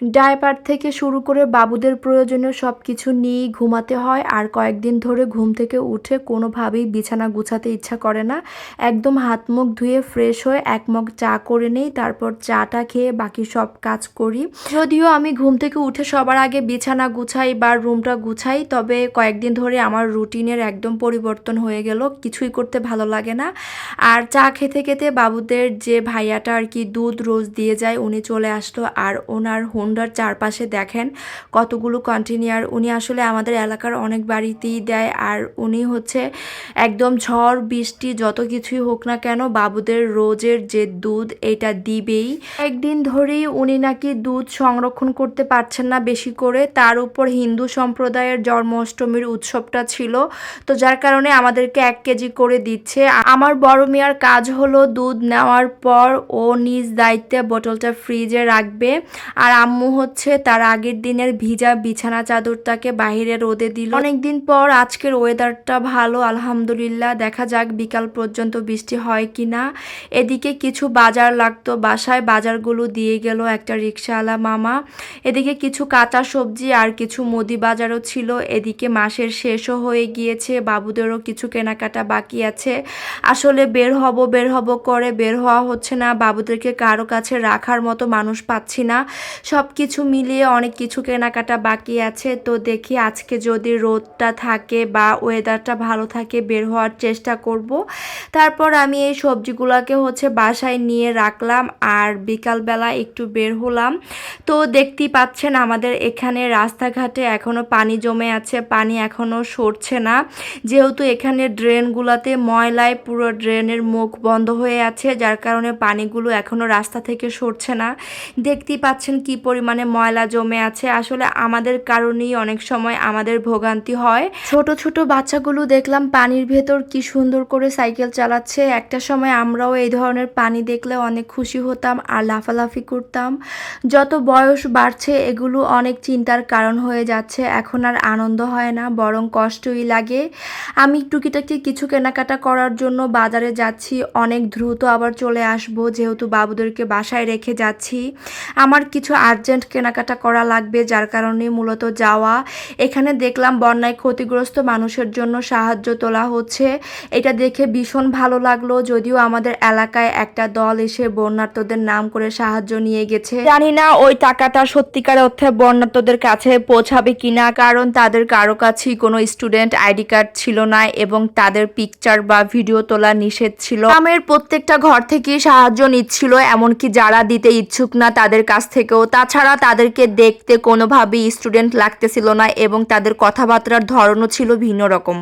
Diaper থেকে শুরু করে বাবুদের প্রয়োজনীয় সব কিছু নিয়েই ঘুমাতে হয় আর কয়েকদিন ধরে ঘুম থেকে উঠে কোনোভাবেই বিছানা গুছাতে ইচ্ছা করে না। একদম হাত মুখ ধুয়ে ফ্রেশ হয়ে এক মগ চা করে নেই, তারপর চাটা খেয়ে বাকি সব কাজ করি। যদিও আমি ঘুম থেকে উঠে সবার আগে বিছানা গুছাই বা রুমটা গুছাই, তবে কয়েকদিন ধরে আমার রুটিনের একদম পরিবর্তন হয়ে গেল, কিছুই করতে ভালো লাগে না। আর চা খেতে খেতে বাবুদের যে ভাইয়াটা আর কি দুধ রোজ দিয়ে যায়, উনি চলে আসলো আর ওনার হুন্ডার চারপাশে দেখেন কতগুলো কন্টিনিউয়ার উনি আসলে আমাদের এলাকার অনেক বাড়িতেই দেয় আর উনি হচ্ছে একদম ঝড়, বৃষ্টি যত কিছুই হোক না কেন বাবুদের রোজের যে দুধ এটা দিবেই। একদিন ধরেই উনি নাকি দুধ সংরক্ষণ করতে পারছেন না বেশি করে। তার উপর হিন্দু সম্প্রদায়ের জন্মাষ্টমীর উৎসবটা ছিল। তো যার কারণে আমাদেরকে এক কেজি করে দিচ্ছে। আমার বড় মেয়ার কাজ হলো দুধ নেওয়ার পর ও নিজ দায়িত্বে বোতলটা ফ্রিজে রাখবে। আর আম্মু হচ্ছে তার আগের দিনের ভিজা বিছানা চাদরটাকে বাইরে রোদে দিল। অনেকদিন পর আজকের ওয়েদারটা ভালো, আলহামদুলিল্লাহ। দেখা যাক বিকাল পর্যন্ত বৃষ্টি হয় কি না এদিকে কিছু বাজার লাগতো বাসায়, বাজারগুলো দিয়ে গেল একটা রিক্সাওয়ালা মামা। এদিকে কিছু কাঁচা সবজি আর কিছু মুদি বাজারও ছিল। এদিকে মাসের শেষও হয়ে গিয়েছে, বাবুদেরও কিছু কেনাকাটা বাকি আছে। আসলে বের হব বের হব করে, বের হওয়া হচ্ছে না। বাবুদেরকে কারও কাছে রাখার মতো মানুষ পাচ্ছি না। সব কিছু মিলিয়ে অনেক কিছু কেনাকাটা বাকি আছে। তো দেখি আজকে যদি রোদটা থাকে বা ওয়েদারটা ভালো থাকে বের হওয়ার চেষ্টা করব। তারপর আমি এই সবজিগুলোকে হচ্ছে বাসায় নিয়ে রাখলাম আর বিকালবেলা একটু বের হলাম। তো দেখতেই পাচ্ছেন আমাদের এখানে রাস্তাঘাটে এখনও পানি জমে আছে, পানি এখনও সরছে না। যেহেতু এখানে ড্রেনগুলোতে ময়লায় পুরো ড্রেনের মুখ বন্ধ হয়ে আছে, যার কারণে পানিগুলো এখনও রাস্তা থেকে সরছে না। দেখতেই পাচ্ছেন কি পরিমাণে ময়লা জমে আছে। আসলে আমাদের কারণেই অনেক সময় আমাদের ভোগান্তি হয়। ছোট ছোট বাচ্চাগুলো দেখলাম পানির ভেতর কি সুন্দর করে সাইকেল চালাচ্ছে। একটা সময় আমরাও এই ধরনের পানি দেখলে অনেক খুশি হতাম আর লাফালাফি করতাম। যত বয়স বাড়ছে, এগুলো অনেক চিন্তার কারণ হয়ে যাচ্ছে। এখন আর আনন্দ হয় না, বরং কষ্টই লাগে। আমি টুকিটাকি কিছু কেনাকাটা করার জন্য বাজারে যাচ্ছি। অনেক দ্রুত আবার চলে আসব, যেহেতু বাবুদেরকে বাসায় রেখে যাচ্ছি। আমার কিছু আর্জেন্ট কেনাকাটা করা লাগবে, যার কারণে মূলত যাওয়া। এখানে দেখলাম বন্যায় ক্ষতিগ্রস্ত মানুষের জন্য সাহায্য তোলা হচ্ছে। এটা দেখে ভীষণ ভালো লাগল, যদিও আমাদের এলাকায় একটা দল এসে বন্যার্থদের নাম করে সাহায্য নিয়ে গেছে। জানি না ওই টাকাটা সত্যিকার অর্থে বন্যার্থদের কাছে পৌঁছাবে কিনা, কারণ তাদের কারও কাছেই কোনো স্টুডেন্ট আইডি কার্ড ছিল না এবং তাদের পিকচার বা ভিডিও তোলা নিষেধ ছিল। গ্রামের প্রত্যেকটা ঘর থেকেই সাহায্য নিচ্ছিল, এমনকি যারা দিতে ইচ্ছুক না তাদের কাছ থেকেও। তাছাড়া তাদেরকে দেখতে কোনোভাবেই স্টুডেন্ট লাগতেছিল না এবং তাদের কথাবার্তার ধরনও ছিল ভিন্ন রকম।